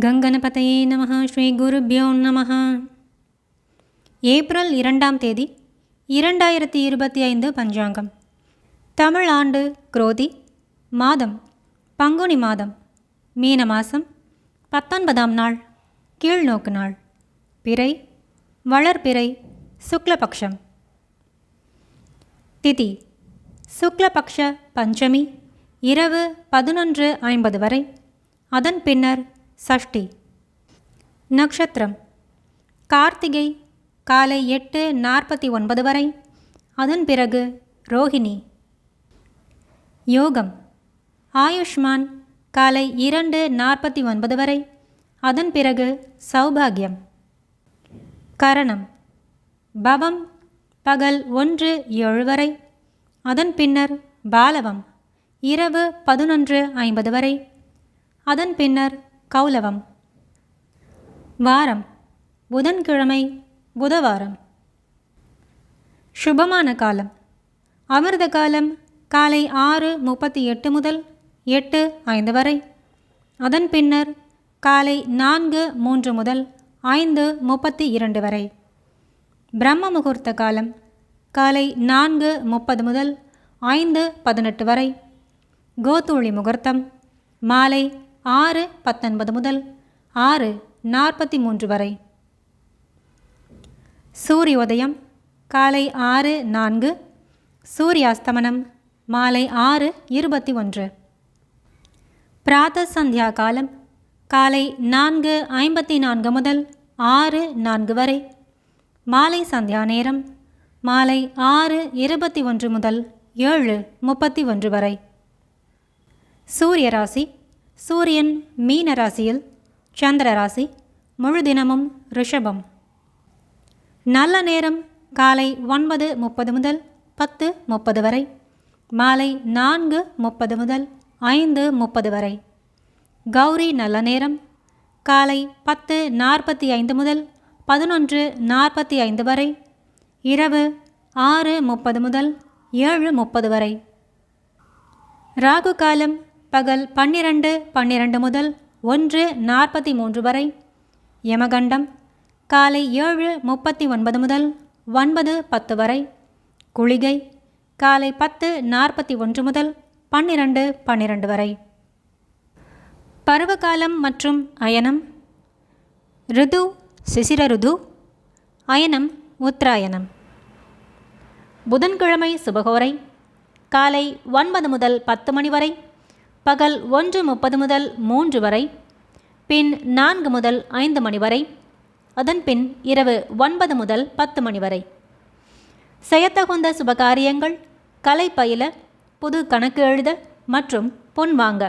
கங்கணபதையே நம ஸ்ரீ குருபியோ நம. ஏப்ரல் இரண்டாம் தேதி இரண்டாயிரத்தி இருபத்தி ஐந்து பஞ்சாங்கம். தமிழ் ஆண்டு குரோதி மாதம் பங்குனி மாதம் மீன மாதம் பத்தொன்பதாம் நாள் கீழ்நோக்கு நாள். பிறை வளர்பிறை சுக்லபக்ஷம். திதி சுக்லபக்ஷ பஞ்சமி இரவு பதினொன்று ஐம்பது வரை. அதன் பின்னர் சஷ்டி. நட்சத்திரம் கார்த்திகை காலை எட்டு நாற்பத்தி ஒன்பது வரை. அதன் பிறகு ரோஹிணி. யோகம். ஆயுஷ்மான் காலை இரண்டு நாற்பத்தி ஒன்பது வரை. அதன் பிறகு சௌபாகியம். கரணம். பவம் பகல் ஒன்று ஏழு வரை. அதன் பின்னர் பாலவம். இரவு பதினொன்று ஐம்பது வரை. அதன் பின்னர் கௌலவம். வாரம். புதன்கிழமை புதவாரம். சுபமான காலம். அமிர்த காலம் காலை ஆறு முப்பத்தி எட்டு முதல் எட்டு ஐந்து வரை. அதன் பின்னர் காலை நான்கு மூன்று முதல் ஐந்து முப்பத்தி இரண்டு வரை. பிரம்ம முகூர்த்த காலம் காலை நான்கு முப்பது முதல் ஐந்து பதினெட்டு வரை. கோதூளி முகூர்த்தம் மாலை ஆறு பத்தொன்பது முதல் ஆறு நாற்பத்தி மூன்று வரை. சூரிய உதயம் காலை ஆறு நான்கு சூரியாஸ்தமனம் மாலை ஆறு இருபத்தி ஒன்று. பிராத சந்தியா காலம் காலை நான்கு ஐம்பத்தி நான்கு முதல் ஆறு நான்கு வரை. மாலை சந்தியா நேரம் மாலை ஆறு இருபத்தி ஒன்று முதல் ஏழு முப்பத்தி ஒன்று வரை. சூரிய ராசி சூரியன் மீன ராசியில் சந்திர ராசி முழு தினமும் ரிஷபம். நல்ல நேரம் காலை ஒன்பது முப்பது முதல் பத்து முப்பது வரை மாலை நான்கு முப்பது முதல் ஐந்து முப்பது வரை. கௌரி நல்ல நேரம் காலை பத்து நாற்பத்தி ஐந்து முதல் பதினொன்று நாற்பத்தி ஐந்து வரை இரவு ஆறு முப்பது முதல் ஏழு முப்பது வரை. ராகு காலம் பகல் பன்னிரண்டு பன்னிரண்டு முதல் ஒன்று நாற்பத்தி மூன்று வரை. யமகண்டம் காலை ஏழு முப்பத்தி ஒன்பது முதல் ஒன்பது பத்து வரை. குளிகை காலை பத்து நாற்பத்தி ஒன்று முதல் பன்னிரண்டு பன்னிரண்டு வரை. பருவகாலம் மற்றும் அயனம். ரிது சிசிர ருது. அயனம் உத்தராயணம் புதன்கிழமை சுபகோரை. காலை ஒன்பது முதல் பத்து மணி வரை. பகல் ஒன்று முப்பது முதல் மூன்று வரை பின் நான்கு முதல் ஐந்து மணி வரை அதன் பின் இரவு ஒன்பது முதல் பத்து மணி வரை. செய்யத்தகுந்த சுபகாரியங்கள் கலை பயில புது கணக்கு எழுத மற்றும் பொன் வாங்க.